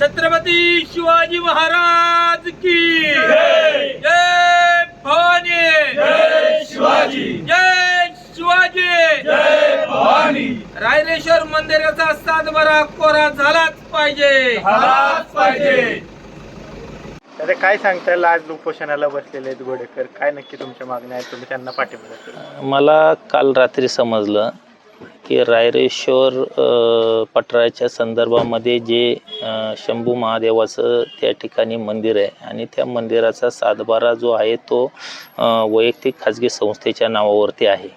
छत्रपती शिवाजी महाराज की जय. भवानी. शिवाजी. जय शिवाजी. जय भवानी. रायरेश्वर मंदिराचा सातबारा कोरा झालाच पाहिजे. झालाच पाहिजे. आता काय सांगता येईल आज उपोषणाला बसलेले आहेत गोडेकर काय नक्की तुमच्या मागण्या आहेत? तुम्ही त्यांना पाठिंबा? मला काल रात्री समजलं की रायरेश्वर पठाराच्या संदर्भामध्ये जे शंभू महादेवाचं त्या ठिकाणी मंदिर आहे आणि त्या मंदिराचा सातबारा जो आहे तो वैयक्तिक खाजगी संस्थेच्या नावावरती आहे.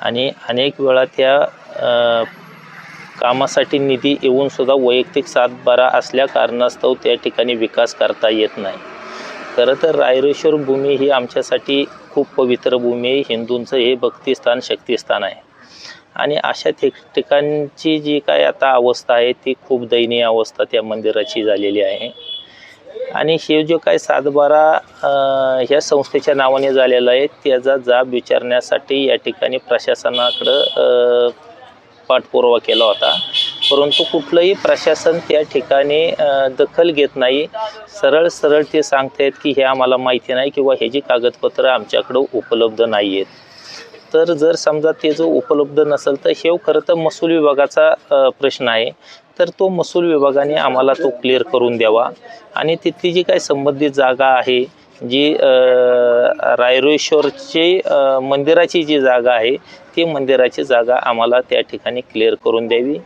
आणि अनेक वेळा त्या कामासाठी निधी येऊन सुद्धा वैयक्तिक सातबारा असल्या कारणास्तव त्या ठिकाणी विकास करता येत नाही. खरं तर रायरेश्वर भूमी ही आमच्यासाठी खूप पवित्र भूमी आहे. हिंदूंचं हे भक्तिस्थान शक्तिस्थान आहे. आणि अशा ठिक ठिकाणची जी काय आता अवस्था आहे ती खूप दयनीय अवस्था त्या मंदिराची झालेली आहे. आणि हे जो काय सातबारा ह्या संस्थेच्या नावाने झालेला आहे त्याचा जाब विचारण्यासाठी या ठिकाणी प्रशासनाकडं पाठपुरावा केला होता. परंतु कुठलंही प्रशासन त्या ठिकाणी दखल घेत नाही. सरळ सरळ ते सांगतायत की हे आम्हाला माहिती नाही किंवा ह्याची कागदपत्रं आमच्याकडं उपलब्ध नाही आहेत तर जर समजा ते जो उपलब्ध नसेल तर हे खरं तर महसूल विभागाचा प्रश्न आहे. तर तो महसूल विभागाने आम्हाला तो क्लिअर करून द्यावा. आणि तिथली जी काही संबंधित जागा आहे जी रायरेश्वरचे रायरेश्वरची मंदिराची जी जागा आहे ती मंदिराची जागा आम्हाला त्या ठिकाणी क्लिअर करून द्यावी.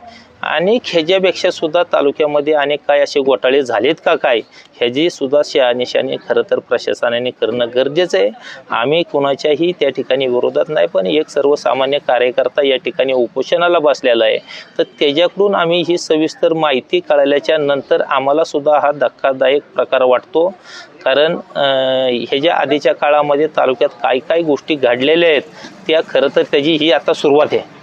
आणि ह्याच्यापेक्षा सुद्धा तालुक्यामध्ये अनेक काय असे घोटाळे झालेत का काय ह्याची सुद्धा शहानिशाने खरं तर प्रशासनाने करणं गरजेचं आहे. आम्ही कुणाच्याही त्या ठिकाणी विरोधात नाही पण एक सर्वसामान्य कार्यकर्ता या ठिकाणी उपोषणाला बसलेला आहे. तर त्याच्याकडून आम्ही ही सविस्तर माहिती कळल्याच्या नंतर आम्हाला सुद्धा हा धक्कादायक प्रकार वाटतो. कारण ह्याच्या आधीच्या काळामध्ये तालुक्यात काय काय गोष्टी घडलेल्या आहेत त्या खरं तर त्याची ही आता सुरुवात आहे.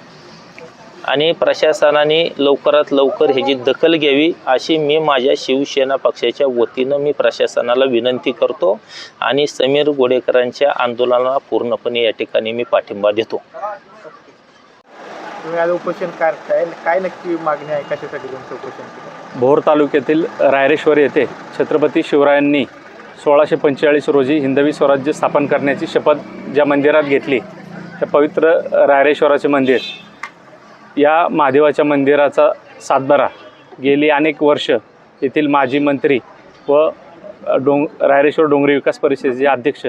आणि प्रशासनाने लवकरात लवकर ह्याची दखल घ्यावी अशी मी माझ्या शिवसेना पक्षाच्या वतीनं मी प्रशासनाला विनंती करतो आणि समीर गोडेकरांच्या आंदोलनाला पूर्णपणे या ठिकाणी मी पाठिंबा देतो. उपोषण करताय. काय नक्की मागणी आहे? कशासाठी तुमचं उपोषण केलं? भोर तालुक्यातील रायरेश्वर येथे छत्रपती शिवरायांनी सोळाशे पंचेचाळीस रोजी हिंदवी स्वराज्य स्थापन करण्याची शपथ ज्या मंदिरात घेतली त्या पवित्र रायरेश्वराचे मंदिर या महादेवाच्या मंदिराचा सातबारा. गेली अनेक वर्ष येथील माजी मंत्री व डोंग रायरेश्वर डोंगरी विकास परिषदेचे अध्यक्ष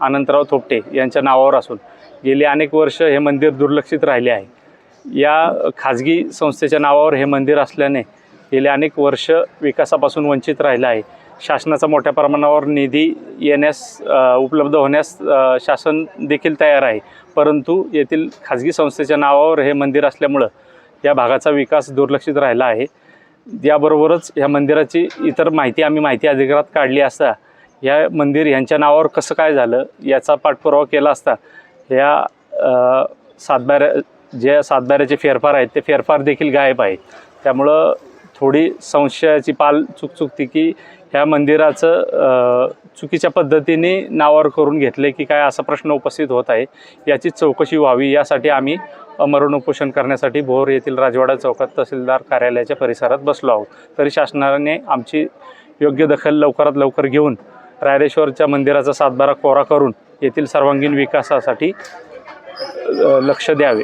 अनंतराव थोपटे यांच्या नावावर असून गेली अनेक वर्ष हे मंदिर दुर्लक्षित राहिले आहे. या खाजगी संस्थेच्या नावावर हे मंदिर असल्याने गेले अनेक वर्ष विकासापासून वंचित राहिलं आहे. शासनाचा मोठ्या प्रमाणावर निधी येण्यास उपलब्ध होण्यास शासन देखील तयार आहे. परंतु येथील खाजगी संस्थेच्या नावावर हे मंदिर असल्यामुळं या भागाचा विकास दुर्लक्षित राहिला आहे. याबरोबरच ह्या मंदिराची इतर माहिती आम्ही माहिती अधिकारात काढली असता या मंदिर यांच्या नावावर कसं काय झालं याचा पाठपुरावा केला असता ह्या सातबाऱ्या जे सातबाऱ्याचे फेरफार आहेत ते फेरफार देखील गायब आहेत. त्यामुळं थोडी संशयाची पाल चुकचुकती की ह्या मंदिराचं चुकीच्या पद्धतीने नावावर करून घेतले की काय असा प्रश्न उपस्थित होत आहे याची चौकशी व्हावी यासाठी आम्ही मरण उपोषण करण्यासाठी भोर येथील राजवाडा चौकात तहसीलदार कार्यालयाच्या परिसरात बसलो आहोत. तरी शासनाने आमची योग्य दखल लवकरात लवकर घेऊन रायरेश्वरच्या मंदिराचा सातबारा कोरा करून येथील सर्वांगीण विकासासाठी लक्ष द्यावे.